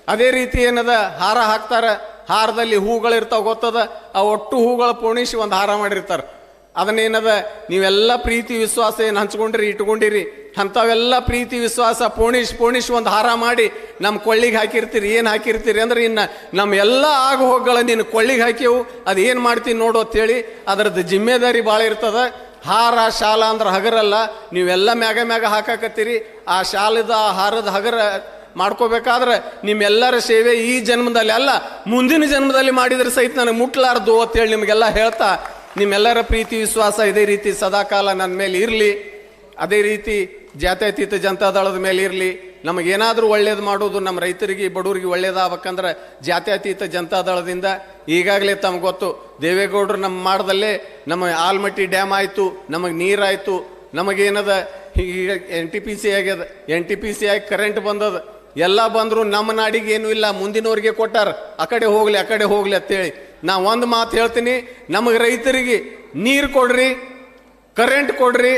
ಅದೇ ರೀತಿ ಏನದ, ಹಾರ ಹಾಕ್ತಾರ, ಹಾರದಲ್ಲಿ ಹೂಗಳಿರ್ತಾವ ಗೊತ್ತದ? ಆ ಒಟ್ಟು ಹೂಗಳ ಪೋಣಿಸಿ ಒಂದು ಹಾರ ಮಾಡಿರ್ತಾರೆ. ಅದನ್ನೇನದ? ನೀವೆಲ್ಲ ಪ್ರೀತಿ, ವಿಶ್ವಾಸ ಏನು ಹಂಚ್ಕೊಂಡ್ರಿ, ಇಟ್ಕೊಂಡಿರಿ? ಅಂಥವೆಲ್ಲ ಪ್ರೀತಿ, ವಿಶ್ವಾಸ, ಪೋಣಿಶ್ ಪೋಣಿಶ್ ಒಂದು ಹಾರ ಮಾಡಿ ನಮ್ಮ ಕೊಳ್ಳಿಗೆ ಹಾಕಿರ್ತೀರಿ, ಏನು ಹಾಕಿರ್ತೀರಿ ಅಂದ್ರೆ ಇನ್ನು ನಮ್ಮ ಎಲ್ಲ ಆಗು ಹೋಗಳ ನೀನು ಕೊಳ್ಳಿಗೆ ಹಾಕಿವು ಅದು ಏನು ಮಾಡ್ತೀನಿ ನೋಡು ಅಂತೇಳಿ ಅದರದ್ದು ಜಿಮ್ಮೆದಾರಿ ಭಾಳ ಇರ್ತದೆ. ಹಾರ, ಶಾಲ ಅಂದ್ರೆ ಹಗರಲ್ಲ, ನೀವೆಲ್ಲ ಮ್ಯಾಗ ಮ್ಯಾಗ ಹಾಕಾಕತ್ತೀರಿ. ಆ ಶಾಲದ, ಆ ಹಾರದ ಹಗರ ಮಾಡ್ಕೋಬೇಕಾದ್ರೆ ನಿಮ್ಮೆಲ್ಲರ ಸೇವೆ ಈ ಜನ್ಮದಲ್ಲಿ ಅಲ್ಲ, ಮುಂದಿನ ಜನ್ಮದಲ್ಲಿ ಮಾಡಿದ್ರೆ ಸಹಿತ ನನಗೆ ಮುಟ್ಲಾರ್ದು ಅಂತೇಳಿ ನಿಮಗೆಲ್ಲ ಹೇಳ್ತಾ ನಿಮ್ಮೆಲ್ಲರ ಪ್ರೀತಿ, ವಿಶ್ವಾಸ ಇದೇ ರೀತಿ ಸದಾಕಾಲ ನನ್ನ ಮೇಲೆ ಇರಲಿ. ಅದೇ ರೀತಿ ಜಾತ್ಯತೀತ ಜನತಾದಳದ ಮೇಲೆ ಇರಲಿ. ನಮಗೇನಾದರೂ ಒಳ್ಳೇದು ಮಾಡೋದು ನಮ್ಮ ರೈತರಿಗೆ, ಬಡವರಿಗೆ ಒಳ್ಳೇದಾಗಬೇಕಂದ್ರೆ ಜಾತ್ಯತೀತ ಜನತಾದಳದಿಂದ ಈಗಾಗಲೇ ತಮ್ಗೆ ಗೊತ್ತು, ದೇವೇಗೌಡರು ನಮ್ಮ ಮಾಡದಲ್ಲೇ ನಮ್ಮ ಆಲ್ಮಟ್ಟಿ ಡ್ಯಾಮ್ ಆಯಿತು, ನಮಗೆ ನೀರಾಯಿತು, ನಮಗೇನದ ಈಗ ಎನ್ ಟಿ ಪಿ ಸಿ ಆಗ್ಯದ ಎನ್ ಟಿ ಪಿ ಸಿ ಆಗಿ ಕರೆಂಟ್ ಬಂದದ. ಎಲ್ಲ ಬಂದರೂ ನಮ್ಮ ನಾಡಿಗೆ ಏನೂ ಇಲ್ಲ, ಮುಂದಿನವ್ರಿಗೆ ಕೊಟ್ಟಾರ, ಆ ಕಡೆ ಹೋಗಲಿ, ಆ ಕಡೆ ಹೋಗಲಿ ಅಂತೇಳಿ ನಾ ಒಂದು ಮಾತು ಹೇಳ್ತೀನಿ, ನಮಗೆ ರೈತರಿಗೆ ನೀರು ಕೊಡ್ರಿ ಕರೆಂಟ್ ಕೊಡ್ರಿ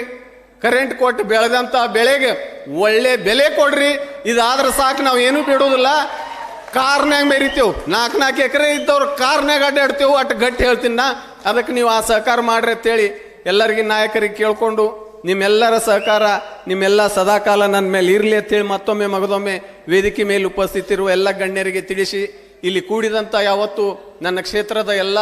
ಕರೆಂಟ್ ಕೊಟ್ಟು ಬೆಳೆದಂಥ ಬೆಳೆಗೆ ಒಳ್ಳೆ ಬೆಲೆ ಕೊಡ್ರಿ, ಇದಾದ್ರೆ ಸಾಕು, ನಾವು ಏನೂ ಬಿಡೋದಿಲ್ಲ ಕಾರ್ನ್ಯಾಗ ಮೆರಿತೇವೆ ನಾಲ್ಕು ನಾಲ್ಕು ಎಕರೆ ಇದ್ದವ್ರು ಕಾರ್ನ್ಯಾಗ ಅಡ್ಡಾಡ್ತೇವೆ ಅಟ್ಟು ಗಟ್ಟಿ ಹೇಳ್ತೀನಿ ನಾ. ಅದಕ್ಕೆ ನೀವು ಆ ಸಹಕಾರ ಮಾಡ್ರಿ ಅಂತೇಳಿ ಎಲ್ಲರಿಗೆ ನಾಯಕರಿಗೆ ಕೇಳಿಕೊಂಡು, ನಿಮ್ಮೆಲ್ಲರ ಸಹಕಾರ, ನಿಮ್ಮೆಲ್ಲ ಸದಾಕಾಲ ನನ್ನ ಮೇಲೆ ಇರಲಿ ಅಂತೇಳಿ ಮತ್ತೊಮ್ಮೆ ಮಗದೊಮ್ಮೆ ವೇದಿಕೆ ಮೇಲೆ ಉಪಸ್ಥಿತಿರುವ ಎಲ್ಲ ಗಣ್ಯರಿಗೆ ತಿಳಿಸಿ. ಇಲ್ಲಿ ಕೂಡಿದಂಥ ಯಾವತ್ತು ನನ್ನ ಕ್ಷೇತ್ರದ ಎಲ್ಲ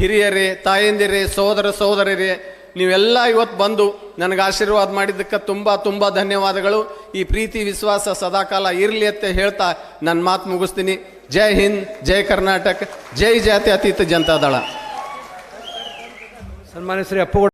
ಹಿರಿಯರೇ, ತಾಯಂದಿರೇ, ಸಹೋದರ ಸಹೋದರರೇ, ನೀವೆಲ್ಲ ಇವತ್ತು ಬಂದು ನನಗೆ ಆಶೀರ್ವಾದ ಮಾಡಿದ್ದಕ್ಕೆ ತುಂಬ ತುಂಬ ಧನ್ಯವಾದಗಳು. ಈ ಪ್ರೀತಿ, ವಿಶ್ವಾಸ ಸದಾಕಾಲ ಇರಲಿ ಅಂತ ಹೇಳ್ತಾ ನನ್ನ ಮಾತು ಮುಗಿಸ್ತೀನಿ. ಜೈ ಹಿಂದ್, ಜೈ ಕರ್ನಾಟಕ, ಜೈ ಜಾತ್ಯತೀತ ಜನತಾದಳ ಸನ್ಮಾನ್ಯ ಶ್ರೀ ಅಪ್ಪುಗೌಡ